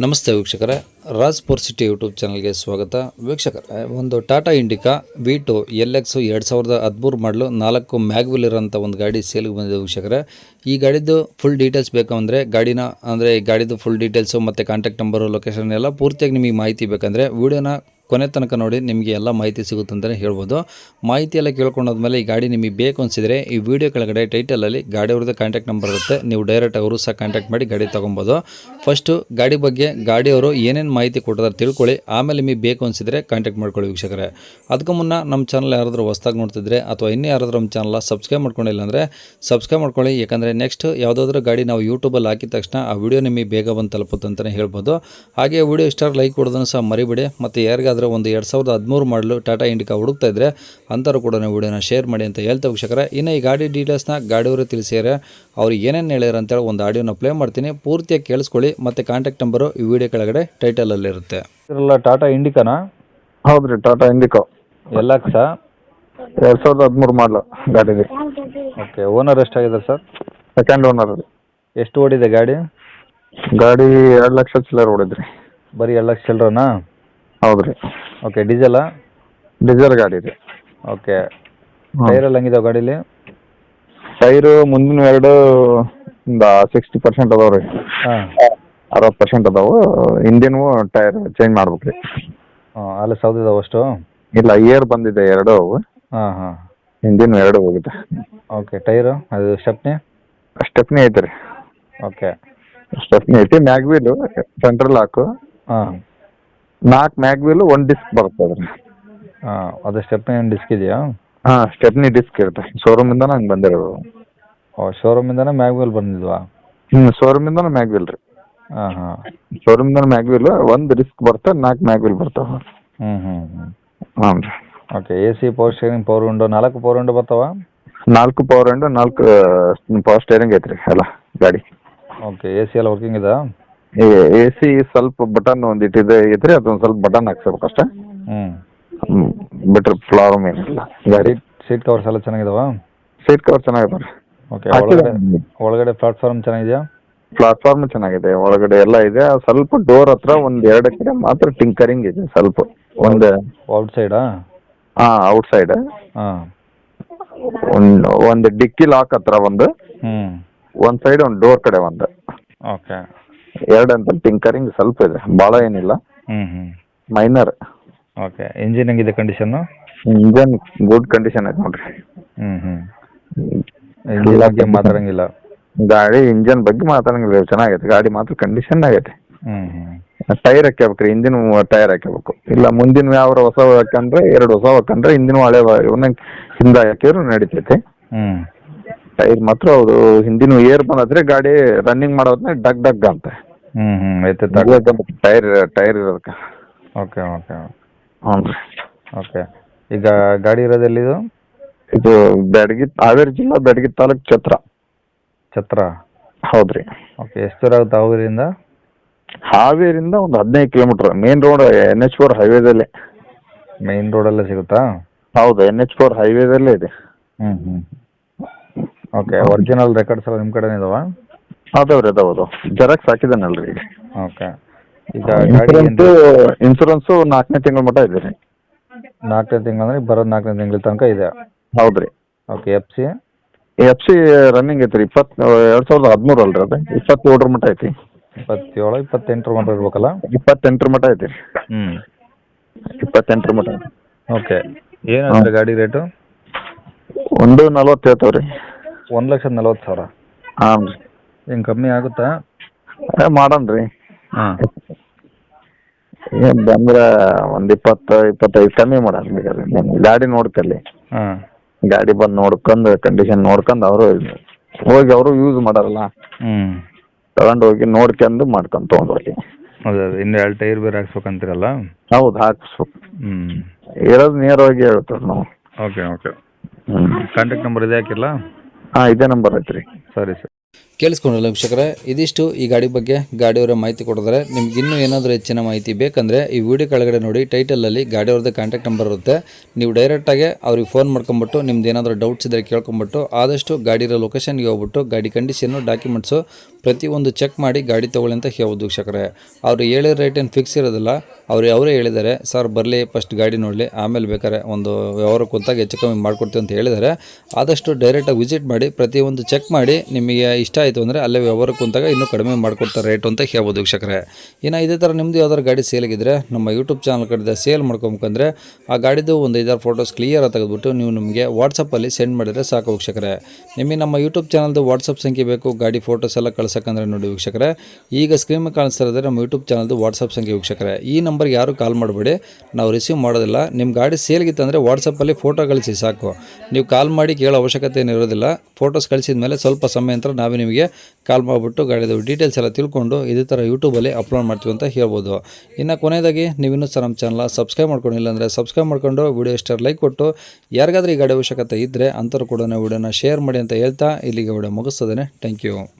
ನಮಸ್ತೆ ವೀಕ್ಷಕರೇ, Rajpur city YouTube ಚಾನಲ್ಗೆ ಸ್ವಾಗತ. ವೀಕ್ಷಕರೇ, ಒಂದು Tata Indica V two L X ಎರಡು ಸಾವಿರದ ಹದಿಮೂರು ಮಾಡಲು ನಾಲ್ಕು ಮ್ಯಾಗ್ವಿಲ್ ಇರೋಂಥ ಒಂದು ಗಾಡಿ ಸೇಲ್ಗೆ ಬಂದಿದೆ ವೀಕ್ಷಕರೇ. ಈ ಗಾಡಿದು ಫುಲ್ ಡೀಟೇಲ್ಸ್ ಬೇಕು ಅಂದರೆ ಗಾಡಿನ, ಅಂದರೆ ಈ ಗಾಡಿದು ಫುಲ್ ಡೀಟೇಲ್ಸು ಮತ್ತು ಕಾಂಟ್ಯಾಕ್ಟ್ ನಂಬರು ಲೊಕೇಶನ್ ಎಲ್ಲ ಪೂರ್ತಿಯಾಗಿ ನಿಮಗೆ ಮಾಹಿತಿ ಬೇಕಂದರೆ ವೀಡಿಯೋನ ಕೊನೆ ತನಕ ನೋಡಿ ನಿಮಗೆ ಎಲ್ಲ ಮಾಹಿತಿ ಸಿಗುತ್ತೆ ಅಂತಲೇ ಹೇಳ್ಬೋದು. ಮಾಹಿತಿ ಎಲ್ಲ ಕೇಳ್ಕೊಂಡಾದ್ಮೇಲೆ ಈ ಗಾಡಿ ನಿಮಗೆ ಬೇಕು ಅನಿಸಿದರೆ ಈ ವಿಡಿಯೋ ಕೆಳಗಡೆ ಟೈಟಲಲ್ಲಿ ಗಾಡಿಯವ್ರದ್ದು ಕಾಂಟ್ಯಾಕ್ಟ್ ನಂಬರ್ ಇರುತ್ತೆ. ನೀವು ಡೈರೆಕ್ಟ್ ಅವರು ಸಹ ಕಾಂಟ್ಯಾಕ್ಟ್ ಮಾಡಿ ಗಾಡಿ ತೊಗೊಬೋದು. ಫಸ್ಟು ಗಾಡಿ ಬಗ್ಗೆ ಗಾಡಿಯವರು ಏನೇನು ಮಾಹಿತಿ ಕೊಟ್ಟಿದ್ದಾರೆ ತಿಳ್ಕೊಳ್ಳಿ. ಆಮೇಲೆ ನಿಮಗೆ ಬೇಕು ಅನಿಸಿದರೆ ಕಾಂಟ್ಯಾಕ್ಟ್ ಮಾಡ್ಕೊಳ್ಳಿ ವೀಕ್ಷಕರೇ. ಅದಕ್ಕೂ ಮುನ್ನ ನಮ್ಮ ಚಾನಲ್ ಯಾರಾದರೂ ಹೊಸ್ದಾಗಿ ನೋಡ್ತಿದ್ರೆ ಅಥವಾ ಇನ್ನೂ ಯಾರಾದರೂ ನಮ್ಮ ಚಾನಲ್ ಸಬ್ಸ್ಕ್ರೈಬ್ ಮಾಡ್ಕೊಂಡಿಲ್ಲ ಅಂದರೆ ಸಬ್ಸ್ಕ್ರೈಬ್ ಮಾಡ್ಕೊಳ್ಳಿ. ಯಾಕಂದರೆ ನೆಕ್ಸ್ಟ್ ಯಾವುದಾದ್ರೂ ಗಾಡಿ ನಾವು ಯೂಟ್ಯೂಬಲ್ಲಿ ಹಾಕಿದ ತಕ್ಷಣ ಆ ವಿಡಿಯೋ ನಿಮಗೆ ಬೇಗ ಬಂದು ತಲುಪುತ್ತೆ ಅಂತಲೇ ಹೇಳ್ಬೋದು. ಹಾಗೆ ವಿಡಿಯೋ ಇಷ್ಟ ಲೈಕ್ ಕೊಡೋದನ್ನು ಸಹ ಮರಿಬೇಡಿ. ಮತ್ತು ಯಾರಿಗಾದರೂ ಒಂದು ಎರಡು ಸಾವಿರದ ಹದಿಮೂರು ಮಾಡಲು ಟಾಟಾ ಇಂಡಿಕಾ ಹುಡುಕ್ತಾ ಇದ್ದರೆ ಅಂಥವ್ರು ಕೂಡ ನೀವು ವಿಡಿಯೋನ ಶೇರ್ ಮಾಡಿ ಅಂತ ಹೇಳ್ತಾ ವೀಕ್ಷಕರೇ. ಇನ್ನು ಈ ಗಾಡಿ ಡೀಟೇಲ್ಸ್ನ ಗಾಡಿಯವರು ತಿಳಿಸಿದರೆ ಅವ್ರು ಏನೇನು ಹೇಳ್ಯಾರ ಅಂತೇಳಿ ಒಂದು ಆಡಿಯೋನ ಪ್ಲೇ ಮಾಡ್ತೀನಿ. ಪೂರ್ತಿಯಾಗಿ ಕೇಳಿಸ್ಕೊಳ್ಳಿ ಮತ್ತು ಕಾಂಟ್ಯಾಕ್ಟ್ ನಂಬರು ಈ ವಿಡಿಯೋ ಕೆಳಗಡೆ ಟೈಟಲಲ್ಲಿರುತ್ತೆ ಇರಲ್ಲ ಟಾಟಾ ಇಂಡಿಕಾನಾ? ಹೌದ್ರಿ ಟಾಟಾ ಇಂಡಿಕಾ. ಎಲ್ಲ ಸರ್? ಎರಡು ಸಾವಿರದ ಹದಿಮೂರು ಮಾಡಲು ಗಾಡಿಗೆ ಓಕೆ ಓನರ್ ಎಷ್ಟಾಗಿದೆ ಸರ್? ಸೆಕೆಂಡ್ ಓನರ್ ಎಷ್ಟು ಓಡಿದೆ ಗಾಡಿ? ಗಾಡಿ ಎರಡು ಲಕ್ಷ ಚಿಲ್ಲರ್ ಓಡಿದ್ರಿ ಬರೀ ಎರಡು ಲಕ್ಷ ಹೌದ್ರಿ ಓಕೆ ಡೀಸೆಲ್ ಡೀಸೆಲ್ ಗಾಡಿ ರೀ. ಓಕೆ ಟೈರೆಲ್ಲ ಹಂಗಿದಾವೆ ಗಾಡಿಲಿ? ಟೈರು ಮುಂದಿನ ಎರಡು ಒಂದು ಸಿಕ್ಸ್ಟಿ ಪರ್ಸೆಂಟ್ ಅದಾವೆ ರೀ. ಹಾಂ. ಅರವತ್ತು ಪರ್ಸೆಂಟ್ ಅದಾವು. ಇಂಡಿಯನ್ವು ಟೈರ್ ಚೇಂಜ್ ಮಾಡ್ಬೇಕು ರೀ. ಹಾಂ ಅಲ್ಲೇ ಸೌದಿದಾವೆ ಅಷ್ಟು? ಇಲ್ಲ ಇಯರ್ ಬಂದಿದೆ ಎರಡು ಅವು. ಹಾಂ ಹಾಂ. ಇಂಜಿನ್ ಎರಡು ಹೋಗಿದೆ. ಓಕೆ ಟೈರು ಅದು ಸ್ಟೆಪ್ನಿ ಸ್ಟೆಪ್ನಿ ಐತೆ ರೀ. ಓಕೆ ಸ್ಟೆಪ್ನಿ ಐತಿ ಮ್ಯಾಗ್ವೀಲು ಸೆಂಟ್ರಲ್ ಹಾಕು ಹಾಂ. ನಾಲ್ಕು ಮ್ಯಾಗ್ವೀಲು ಒಂದು ಡಿಸ್ಕ್ ಬರುತ್ತೆ ಅದ್ರ ಹಾಂ ಅದು ಸ್ಟೆಪ್ನಿ ಏನು ಡಿಸ್ಕ್ ಇದೆಯಾ? ಹಾಂ ಸ್ಟೆಪ್ನಿ ಡಿಸ್ಕ್ ಇರುತ್ತೆ. ಶೋರೂಮಿಂದ ಹಂಗೆ ಬಂದಿರೋದು. ಓ ಶೋರೂಮಿಂದನೇ ಮ್ಯಾಗ್ವೆಲ್ ಬಂದಿದ್ವಾ ಹ್ಞೂ ಶೋರೂಮಿಂದ ಮ್ಯಾಗ್ವಿಲ್ ರೀ. ಹಾಂ ಹಾಂ. ಶೋರೂಮ್ದಾಗ ಮ್ಯಾಗ್ವಿಲ್ ಒಂದು ರಿಸ್ಕ್ ಬರ್ತದೆ ನಾಲ್ಕು ಮ್ಯಾಗ್ವಿಲ್ ಬರ್ತಾವ. ಹ್ಞೂ ಹ್ಞೂ ಹ್ಞೂ ಹಾಂ ರೀ. Okay A C power steering power window ನಾಲ್ಕು ಪವರ್ ವಿಂಡೋ ಬರ್ತಾವ? ನಾಲ್ಕು ಪವರ್ ಆ್ಯಂಡ್ ನಾಲ್ಕು ಪವರ್ ಸ್ಟೇರಿಂಗ್ ಐತ್ರಿ ಎಲ್ಲ ಗಾಡಿ. ಓಕೆ ಎ ಸಿ ಎಲ್ಲ ವರ್ಕಿಂಗ್ ಇದಾ? ಎ ಸಿ ಸ್ವಲ್ಪ ಬಟನ್ ಒಂದು ಇಟ್ಟಿದೆ ಐತ್ರಿ ಅದೊಂದ್ ಸ್ವಲ್ಪ ಬಟನ್ ಹಾಕ್ಸ್ಬೇಕು ಅಷ್ಟೇ ಹ್ಞೂ ಹ್ಮ್. ಬಿಟ್ರೆ ಪ್ರಾಬ್ಲಮ್ ಏನಿಲ್ಲ. ಗಾಡಿ ಸೀಟ್ ಸೀಟ್ ಕವರ್ಸ್ ಎಲ್ಲ ಚೆನ್ನಾಗಿದಾವ? ಸೀಟ್ ಕವರ್ ಚೆನ್ನಾಗಿದಾವೆ ಓಕೆ ಒಳಗಡೆ ಒಳಗಡೆ ಪ್ಲಾಟ್ಫಾರ್ಮ್ ಚೆನ್ನಾಗಿದೆಯಾ? ಪ್ಲಾಟ್ಫಾರ್ಮ್ ಚೆನ್ನಾಗಿದೆ. ಒಳಗಡೆ ಎಲ್ಲ ಇದೆ. ಸ್ವಲ್ಪ ಡೋರ್ ಹತ್ರ ಒಂದ್ ಎರಡು ಕಡೆ ಮಾತ್ರ ಟಿಂಕರಿಂಗ್ ಇದೆ ಸ್ವಲ್ಪ. ಒಂದ್ ಔಟ್ ಸೈಡ್ ಹಾಂ ಔಟ್ ಸೈಡ್ ಹಾಂ. ಒಂದು ಒಂದು ಡಿಕ್ಕಿ ಲಾಕ್ ಹತ್ರ ಒಂದು. ಹ್ಞೂ ಒಂದು ಸೈಡ್ ಒಂದು ಡೋರ್ ಕಡೆ ಒಂದು. ಓಕೆ ಎರಡು ಅಂತ ಟಿಂಕರಿಂಗ್ ಸ್ವಲ್ಪ ಇದೆ ಬಹಳ ಏನಿಲ್ಲ. ಹ್ಞೂ ಹ್ಞೂ ಮೈನರ್ ಓಕೆ ಇಂಜಿನ್ ಹೆಂಗಿದೆ ಕಂಡೀಷನ್ ಇಂಜಿನ್ ಗುಡ್ ಕಂಡೀಷನ್ ಐತೆ ನೋಡ್ರಿ. ಹ್ಞೂ ಹ್ಞೂ ಇಂಜಿನ್ ಬಗ್ಗೆ ಮಾತಾಡಂಗಿಲ್ಲ. ಗಾಡಿ ಇಂಜನ್ ಬಗ್ಗೆ ಮಾತಾಡಂಗಿಲ್ಲ ಚೆನ್ನಾಗೈತೆ. ಗಾಡಿ ಮಾತ್ರ ಕಂಡೀಷನ್ ಆಗೈತೆ. ಹ್ಞೂ ಹ್ಞೂ ಟೈರ್ ಹಾಕ್ಯಬೇಕ್ರಿ ಇಂಜಿನ್ ಹಿಂದಿನ ಟೈರ್ ಹಾಕ್ಯಬೇಕು. ಇಲ್ಲ ಮುಂದಿನ ಯಾವ ಹೊಸ ಹಾಕಂದ್ರೆ ಎರಡು ಹೊಸ ಹಾಕಂದ್ರೆ ಹಿಂದಿನ ಹಳೆ ಇವನ್ನ ಹಿಂದೆ ಹಾಕಿದ್ರು ನಡೀತೈತೆ. ಹ್ಞೂ ಟೈರ್ ಮಾತ್ರ ಹೌದು ಹಿಂದಿನ ಏರ್ ಬಂದ್ರೆ ಗಾಡಿ ರನ್ನಿಂಗ್ ಮಾಡೋದ್ನ ಡಗ್ ಡಗ್ ಅಂತ. ಹ್ಞೂ ಹ್ಞೂ ಐತೆ ಟೈರ್ ಟೈರ್ ಇರೋದಕ್ಕೆ. ಓಕೆ ಓಕೆ ಹ್ಞೂ ರೀ. ಓಕೆ. ಈಗ ಗಾಡಿ ಇರೋದು ಎಲ್ಲಿದು ಇದು ಬ್ಯಾಡಗಿ ಹಾವೇರಿ ಜಿಲ್ಲಾ ಬ್ಯಾಡಗಿ ತಾಲೂಕ್ ಛತ್ರ. ಛತ್ರ? ಹೌದ್ರಿ ಓಕೆ ಎಷ್ಟು ದೂರ ಆಗುತ್ತೆ ಹಾವೇರಿಯಿಂದ? ಹಾವೇರಿಂದ ಒಂದು ಹದಿನೈದು kilometre. Main road N H four ಹೈವೇದಲ್ಲೇ. Main ರೋಡಲ್ಲೇ ಸಿಗುತ್ತಾ? ಹೌದು ಎನ್ ಎಚ್ ಫೋರ್ ಹೈವೇದಲ್ಲೇ ಇದೆ. ಹ್ಞೂ ಹ್ಞೂ ಓಕೆ ಒರಿಜಿನಲ್ ರೆಕಾರ್ಡ್ಸ್ ಎಲ್ಲ ನಿಮ್ಮ ಕಡೆನೇ ಇದಾವಾ? ಅದಾವ್ರಿ ಅದಾವದು ಜೆರಾಕ್ಸ್ ಹಾಕಿದ್ದಾನಲ್ರಿ. ಈಗ ಓಕೆ ಈಗ ಗಾಡಿ ಇನ್ಸೂರೆನ್ಸು ಇನ್ಸೂರೆನ್ಸು ನಾಲ್ಕನೇ ತಿಂಗಳ ಮಟ್ಟ ಇದೆ ರೀ. ನಾಲ್ಕನೇ ತಿಂಗಳು ಅಂದ್ರೆ ಬರೋದು ನಾಲ್ಕನೇ ತಿಂಗಳ ತನಕ ಇದೆ? ಹೌದ್ರಿ. Okay F C F C running ಐತ್ರಿ. ಇಪ್ಪತ್ತು ಎರಡು ಸಾವಿರದ ಹದಿಮೂರು ಅಲ್ರಿ ಅದು. ಇಪ್ಪತ್ತೇಳರ ಮಟ್ಟ ಐತಿ ಇಪ್ಪತ್ತೇಳು ಇಪ್ಪತ್ತೆಂಟರ ಮಟ್ಟ ಇರ್ಬೇಕಲ್ಲ? ಇಪ್ಪತ್ತೆಂಟರ ಮಟ್ಟ ಐತಿ ರೀ ಹ್ಞೂ ಇಪ್ಪತ್ತೆಂಟರ ಮಟ್ಟ. ಓಕೆ ಏನಂದ್ರೆ ಗಾಡಿ ರೇಟು? ಒಂದು ನಲ್ವತ್ತು ಹೇಳ್ತಾವೆ ರೀ. ಒಂದು ಲಕ್ಷದ ನಲ್ವತ್ತು ಸಾವಿರ? ಹಾಂ ರೀ. ಹಿಂಗೆ ಕಮ್ಮಿ ಆಗುತ್ತಾ? ಮಾಡೋಣ ರೀ. ಹಾಂ. ಏನು ಬಂದ್ರೆ ಒಂದು ಇಪ್ಪತ್ತು ಇಪ್ಪತ್ತೈದು ಕಮ್ಮಿ ಮಾಡೋಣ ಬೇಕಾದ್ರೆ ನೀವು ಗಾಡಿ ನೋಡ್ಕಲ್ಲಿ ಹಾಂ. ಗಾಡಿ ಬಂದು ನೋಡ್ಕೊಂಡು ಕಂಡೀಷನ್ ನೋಡ್ಕೊಂಡು ಅವರು ಹೋಗಿ ಅವರು ಯೂಸ್ ಮಾಡಾರಲ್ಲ ಹ್ಞೂ ತಗೊಂಡು ಹೋಗಿ ನೋಡ್ಕೊಂಡು ಮಾಡ್ಕೊಂಡು ತೊಗೊಂಡೋಗಿ ಅದೇ ಅದೇ. ಇನ್ನು ಎರಡು ಟೈರ್ ಬೇರೆ ಹಾಕ್ಸ್ಬೇಕಂತೀರಲ್ಲ? ಹೌದು ಹಾಕ್ಸ್ಬೇಕು. ಹ್ಞೂ ಇರೋದು ನೇರವಾಗಿ ಹೇಳ್ತಾರೆ ನಾವು. Okay okay. ಹ್ಞೂ ಕಾಂಟ್ಯಾಕ್ಟ್ ನಂಬರ್ ಇದೆ ಹಾಕಿರಲ್ಲ ಹಾಂ ಇದೇ ನಂಬರ್ ಐತ್ರಿ. ಸರಿ ಸರಿ. ಕೇಳಿಸ್ಕೊಂಡಲ್ಲ ವೀಕ್ಷಕರೇ ಇದಿಷ್ಟು ಈ ಗಾಡಿ ಬಗ್ಗೆ ಗಾಡಿಯವರ ಮಾಹಿತಿ ಕೊಡಿದ್ರೆ ನಿಮ್ಗೆ ಇನ್ನೂ ಏನಾದರೂ ಹೆಚ್ಚಿನ ಮಾಹಿತಿ ಬೇಕಂದರೆ ಈ ವಿಡಿಯೋ ಕೆಳಗಡೆ ನೋಡಿ ಟೈಟಲಲ್ಲಿ ಗಾಡಿಯವ್ರದ್ದು ಕಾಂಟ್ಯಾಕ್ಟ್ ನಂಬರ್ ಇರುತ್ತೆ. ನೀವು ಡೈರೆಕ್ಟಾಗಿ ಅವ್ರಿಗೆ ಫೋನ್ ಮಾಡ್ಕೊಂಬಿಟ್ಟು, ನಿಮ್ದು ಏನಾದರೂ ಡೌಟ್ಸ್ ಇದ್ದರೆ ಕೇಳ್ಕೊಂಬಿಟ್ಟು, ಆದಷ್ಟು ಗಾಡಿರೋ ಲೊಕೇಶನ್ಗೆ ಹೋಗ್ಬಿಟ್ಟು, ಗಾಡಿ ಕಂಡೀಷನ್ನು ಡಾಕ್ಯುಮೆಂಟ್ಸು ಪ್ರತಿಯೊಂದು ಚೆಕ್ ಮಾಡಿ ಗಾಡಿ ತೊಗೊಳ್ಳಿ ಅಂತ ಹೇಳ್ಬೋದು ವೀಕ್ಷಕರೇ ಅವ್ರು ಹೇಳಿದ ರೇಟ್ ಏನು ಫಿಕ್ಸ್ ಇರೋದಿಲ್ಲ. ಅವ್ರು ಅವರೇ ಹೇಳಿದ್ದಾರೆ, ಸರ್ ಬರಲಿ ಫಸ್ಟ್ ಗಾಡಿ ನೋಡಲಿ, ಆಮೇಲೆ ಬೇಕಾದ್ರೆ ಒಂದು ವ್ಯವಹಾರ ಕುಂತಾಗ ಹೆಚ್ಚು ಕಮ್ಮಿ ಮಾಡಿಕೊಡ್ತೀವಿ ಅಂತ ಹೇಳಿದ್ದಾರೆ. ಆದಷ್ಟು ಡೈರೆಕ್ಟಾಗಿ ವಿಸಿಟ್ ಮಾಡಿ ಪ್ರತಿಯೊಂದು ಚೆಕ್ ಮಾಡಿ, ನಿಮಗೆ ಇಷ್ಟ ಆಯಿತು ಅಂದರೆ ಅಲ್ಲೇ ವ್ಯವಹಾರ ಕುಂತಾಗ ಇನ್ನೂ ಕಡಿಮೆ ಮಾಡಿಕೊಡ್ತಾರೆ ರೇಟು ಅಂತ ಹೇಳ್ಬೋದು ವೀಕ್ಷಕರೇ. ಇನ್ನು ಇದೇ ಥರ ನಿಮ್ಮದು ಯಾವ್ದಾದ್ರು ಗಾಡಿ ಸೇಲ್ಗಿದ್ರೆ ನಮ್ಮ ಯೂಟ್ಯೂಬ್ ಚಾನಲ್ ಕಡೆದ ಸೇಲ್ ಮಾಡ್ಕೊಬೇಕಂದ್ರೆ ಆ ಗಾಡಿದು ಒಂದು ಐದಾರು ಫೋಟೋಸ್ ಕ್ಲಿಯರ್ ತೆಗೆದುಬಿಟ್ಟು ನೀವು ನಿಮಗೆ ವಾಟ್ಸಪ್ಪಲ್ಲಿ ಸೆಂಡ್ ಮಾಡಿದರೆ ಸಾಕು ವೀಕ್ಷಕರೇ. ನಿಮಗೆ ನಮ್ಮ ಯೂಟ್ಯೂಬ್ ಚಾನಲ್ದು ವಾಟ್ಸಪ್ ಸಂಖ್ಯೆ ಬೇಕು, ಗಾಡಿ ಫೋಟೋಸ್ ಎಲ್ಲ ಕಳ್ಸೋಕ್ಕಂದ್ರೆ ನೋಡಿ ವೀಕ್ಷಕರೇ. ಈಗ ಸ್ಕ್ರೀನ್ ಕಾಣಿಸ್ತಾ ಇರೋದ್ರೆ ನಮ್ಮ ಯೂಟ್ಯೂಬ್ ಚಾನಲ್ದು ವಾಟ್ಸಪ್ ಸಂಖ್ಯೆ ವೀಕ್ಷಕರೇ. ಈ ನಂಬರ್ಗೆ ಯಾರು ಕಾಲ್ ಮಾಡಬೇಡಿ, ನಾವು ರಿಸೀವ್ ಮಾಡೋದಿಲ್ಲ. ನಿಮ್ಮ ಗಾಡಿ ಸೇಲ್ಗಿತ್ತಂದರೆ ವಾಟ್ಸಪ್ಪಲ್ಲಿ ಫೋಟೋ ಕಳಿಸಿ ಸಾಕು. ನೀವು ಕಾಲ್ ಮಾಡಿ ಕೇಳೋ ಅವಶ್ಯಕತೆ ಏನಿರೋದಿಲ್ಲ. ಫೋಟೋಸ್ ಕಳಿಸಿದ ಮೇಲೆ ಸ್ವಲ್ಪ ಸಮಯ ನಂತರ ನಾವೇ ನಿಮಗೆ ಕಾಲ್ ಮಾಡಿಬಿಟ್ಟು ಗಾಡಿದು ಡೀಟೇಲ್ಸ್ ಎಲ್ಲ ತಿಳ್ಕೊಂಡು ಇದೇ ಥರ ಯೂಟ್ಯೂಬಲ್ಲಿ ಅಪ್ಲೋಡ್ ಮಾಡ್ತೀವಿ ಅಂತ ಹೇಳ್ಬೋದು. ಇನ್ನು ಕೊನೆಯದಾಗಿ ನೀವಿನ್ನೂ ಸಹ ನಮ್ಮ ಚಾನಲ್ ಸಬ್ಸ್ಕ್ರೈಬ್ ಮಾಡ್ಕೊಂಡಿಲ್ಲ ಅಂದರೆ ಸಬ್ಸ್ಕ್ರೈಬ್ ಮಾಡ್ಕೊಂಡು ವಿಡಿಯೋ ಇಷ್ಟ ಲೈಕ್ ಕೊಟ್ಟು ಯಾರಿಗಾದ್ರೂ ಈ ಗಾಡಿ ಅವಶ್ಯಕತೆ ಇದ್ದರೆ ಅಂಥವ್ರು ಕೂಡ ವಿಡಿಯೋನ ಶೇರ್ ಮಾಡಿ ಅಂತ ಹೇಳ್ತಾ ಇಲ್ಲಿಗೆ ವಿಡಿಯೋ ಮುಗಿಸ್ತದೆ ಥ್ಯಾಂಕ್ ಯು